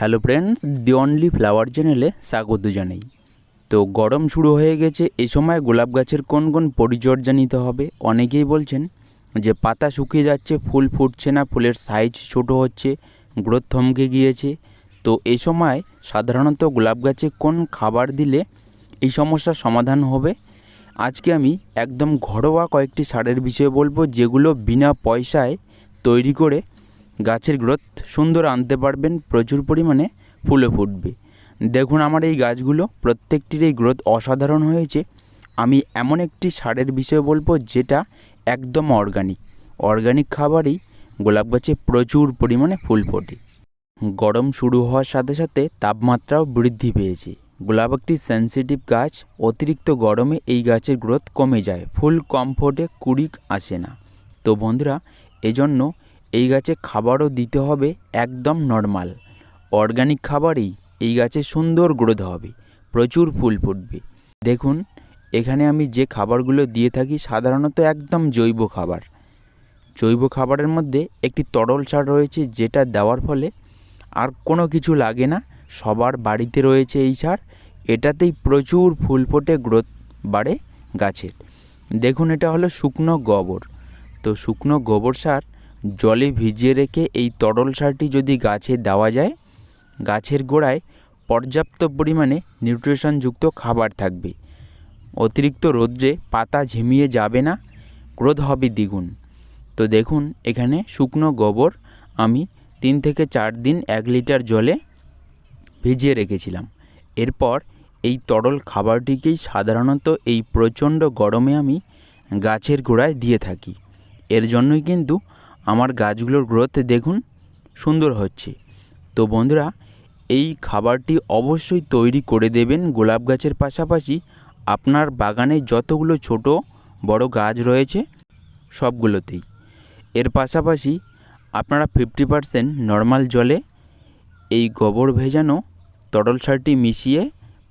Hello friends, the only flower চ্যানেলে স্বাগত জানাই। তো গরম শুরু হয়ে গেছে এই সময় গোলাপ গাছের কোন কোন পরিচর্যা নিতে হবে? অনেকেই বলছেন যে পাতা শুকিয়ে যাচ্ছে, ফুল ফুটছে না, ফুলের সাইজ ছোট হচ্ছে গ্রোথ থমকে গিয়েছে। তো এই সময় সাধারণত গোলাপ গাছে কোন খাবার দিলে এই সমস্যার সমাধান হবে? আজকে আমি একদম ঘরোয়া কয়েকটি সারের বিষয়ে বলব, যেগুলো বিনা পয়সায় তৈরি করে গাছের গ্রোথ সুন্দর আনতে পারবেন, প্রচুর পরিমাণে ফুলে ফুটবে। দেখুন আমার এই গাছগুলো, প্রত্যেকটির এই গ্রোথ অসাধারণ হয়েছে। আমি এমন একটি সারের বিষয়ে বলব, যেটা একদম অর্গানিক। অর্গানিক খাবারই গোলাপ গাছে প্রচুর পরিমাণে ফুল ফোটে। গরম শুরু হওয়ার সাথে সাথে তাপমাত্রাও বৃদ্ধি পেয়েছে। গোলাপ একটি সেন্সিটিভ গাছ, অতিরিক্ত গরমে এই গাছের গ্রোথ কমে যায়। ফুল কম ফোটে কুড়ি আসে না। তো বন্ধুরা, এজন্য এই গাছে খাবারও দিতে হবে একদম নর্মাল অর্গানিক খাবারেই এই গাছে সুন্দর গ্রোথ হবে, প্রচুর ফুল ফুটবে। দেখুন, এখানে আমি যে খাবারগুলো দিয়ে থাকি সাধারণত একদম জৈব খাবার। জৈব খাবারের মধ্যে একটি তরল সার রয়েছে যেটা দেওয়ার ফলে আর কোনো কিছু লাগে না, সবার বাড়িতে রয়েছে এই সার। এটাতেই প্রচুর ফুল ফোটে গ্রোথ বাড়ে গাছের। দেখুন, এটা হলো শুকনো গোবর। তো শুকনো গোবর সার জলে ভিজিয়ে রেখে এই তরল সারটি যদি গাছে দেওয়া যায়, গাছের গোড়ায় পর্যাপ্ত পরিমাণে নিউট্রিশনযুক্ত খাবার থাকবে। অতিরিক্ত রোদ্রে পাতা ঝিমিয়ে যাবে না গ্রোথ হবে দ্বিগুণ। তো দেখুন, এখানে শুকনো গোবর আমি তিন থেকে চার দিন এক লিটার জলে ভিজিয়ে রেখেছিলাম। এরপর এই তরল খাবারটিকেই সাধারণত এই প্রচণ্ড গরমে আমি গাছের গোড়ায় দিয়ে থাকি। এর জন্যই কিন্তু আমার গাছগুলোর গ্রোথ দেখুন সুন্দর হচ্ছে। তো বন্ধুরা, এই খাবারটি অবশ্যই তৈরি করে দেবেন গোলাপ গাছের পাশাপাশি। আপনার বাগানে যতগুলো ছোট বড় গাছ রয়েছে, সবগুলোতেই। এর পাশাপাশি আপনারা ফিফটি পারসেন্ট নর্মাল জলে এই গোবর ভেজানো তরল সারটি মিশিয়ে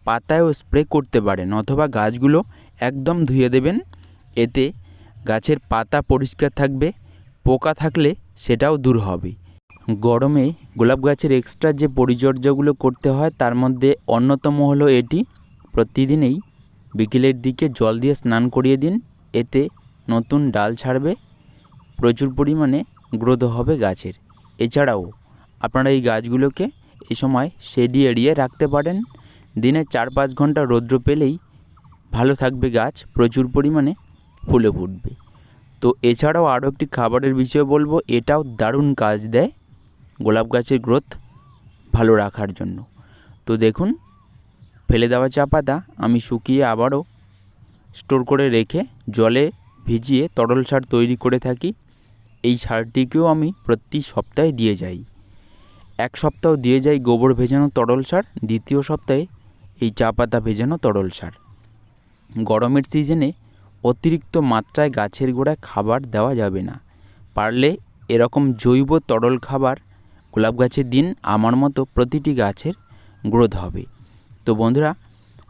পাতায়ও স্প্রে করতে পারেন অথবা গাছগুলো একদম ধুয়ে দেবেন। এতে গাছের পাতা পরিষ্কার থাকবে পোকা থাকলে সেটাও দূর হবে। গরমে গোলাপ গাছের এক্সট্রা যে পরিচর্যাগুলো করতে হয়, তার মধ্যে অন্যতম হলো এটি। প্রতিদিনেই বিকেলের দিকে জল দিয়ে স্নান করিয়ে দিন, এতে নতুন ডাল ছাড়বে, প্রচুর পরিমাণে গ্রোথ হবে গাছের। এছাড়াও আপনারা এই গাছগুলোকে এ সময় শেডি এড়িয়ে রাখতে পারেন। দিনে চার পাঁচ ঘণ্টা রৌদ্র পেলেই ভালো থাকবে গাছ, প্রচুর পরিমাণে ফুলে ফুটবে। তো এছাড়াও আরও একটি খাবারের বিষয়ে বলব, এটাও দারুণ কাজ দেয় গোলাপ গাছের গ্রোথ ভালো রাখার জন্য। তো দেখুন, ফেলে দেওয়া চা পাতা আমি শুকিয়ে আবারও স্টোর করে রেখে জলে ভিজিয়ে তরল সার তৈরি করে থাকি। এই সারটিকেও আমি প্রতি সপ্তাহে দিয়ে যাই। এক সপ্তাহ দিয়ে যাই গোবর ভেজানো তরল সার, দ্বিতীয় সপ্তাহে এই চা পাতা ভেজানো তরল সার। গরমের সিজনে অতিরিক্ত মাত্রায় গাছের গোড়ায় খাবার দেওয়া যাবে না। পারলে এরকম জৈব তরল খাবার গোলাপ গাছের দিন আমার মতো প্রতিটি গাছের গ্রোথ হবে। তো বন্ধুরা,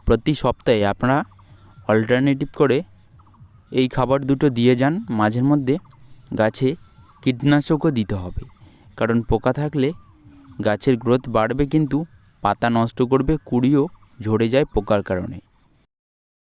প্রতি সপ্তাহে আপনারা অল্টারনেটিভ করে এই খাবার দুটো দিয়ে যান, মাঝের মধ্যে গাছে কীটনাশকও দিতে হবে। কারণ পোকা থাকলে গাছের গ্রোথ বাড়বে কিন্তু, পাতা নষ্ট করবে, কুড়িও ঝরে যায় পোকার কারণে।